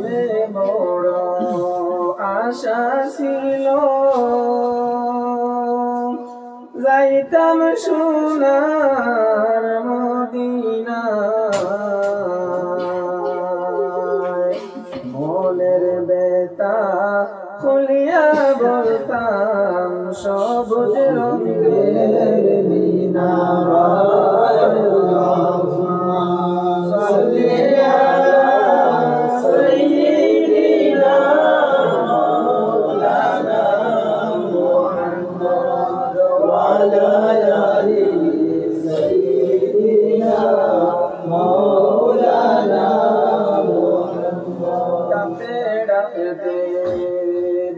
মনে বড় আশা ছিল। যাইতাম সোনার মদিনা মনের বেতা খুলিয়া বলতাম সবুজ রঙের মিনার।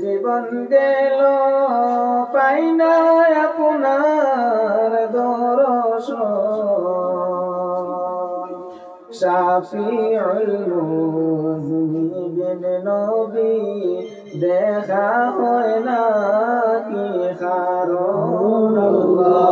জীবন গেল পাই না আপনার মুজনিবিন নবী দেখা হয় না কি কারণ?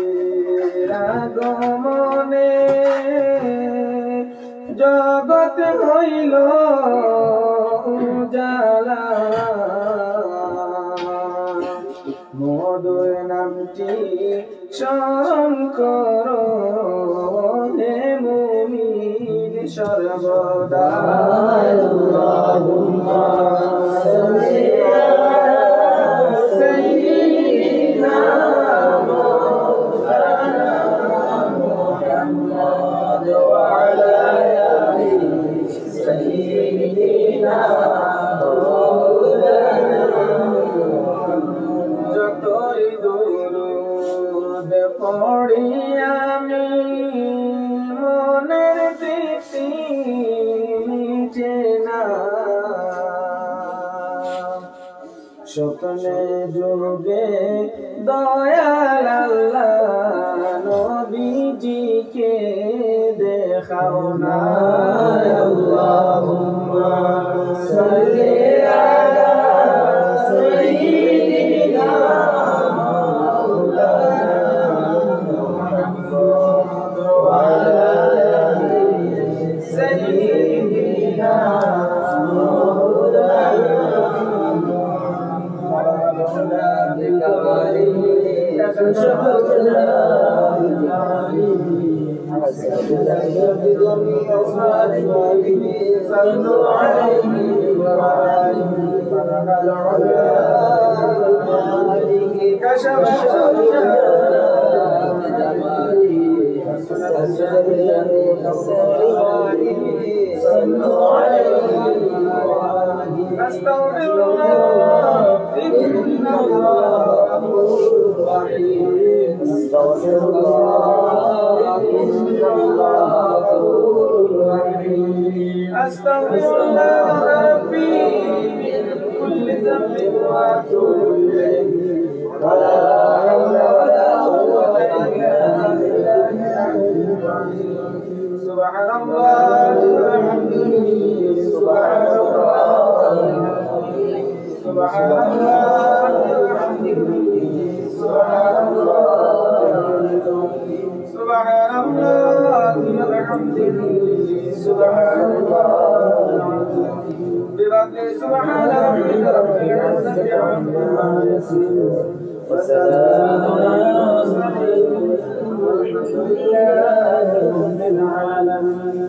আগমনে জগৎ হইল উজালা। মধুর নামটি স্মরণ করো মুমিন সর্বদা স্বপ্নে যুগে দয়াল নবীজিকে দেখাও না। صلوا عليه وعليه كشف صلوا عليه أستغفر الله إن غفور رحيم أستغفر الله إن الله غفور رحيم أستغفر الله ربي من كل ذنب وأتوب إليه ولا حول ولا قوة إلا بالله سبحان الله وبحمده سبحان الله سبحان الله. سبحان الله وبحمده سبحان الله برب سبحان ربك رب العزة عما يصفون وسلام على المرسلين والحمد لله رب العالمين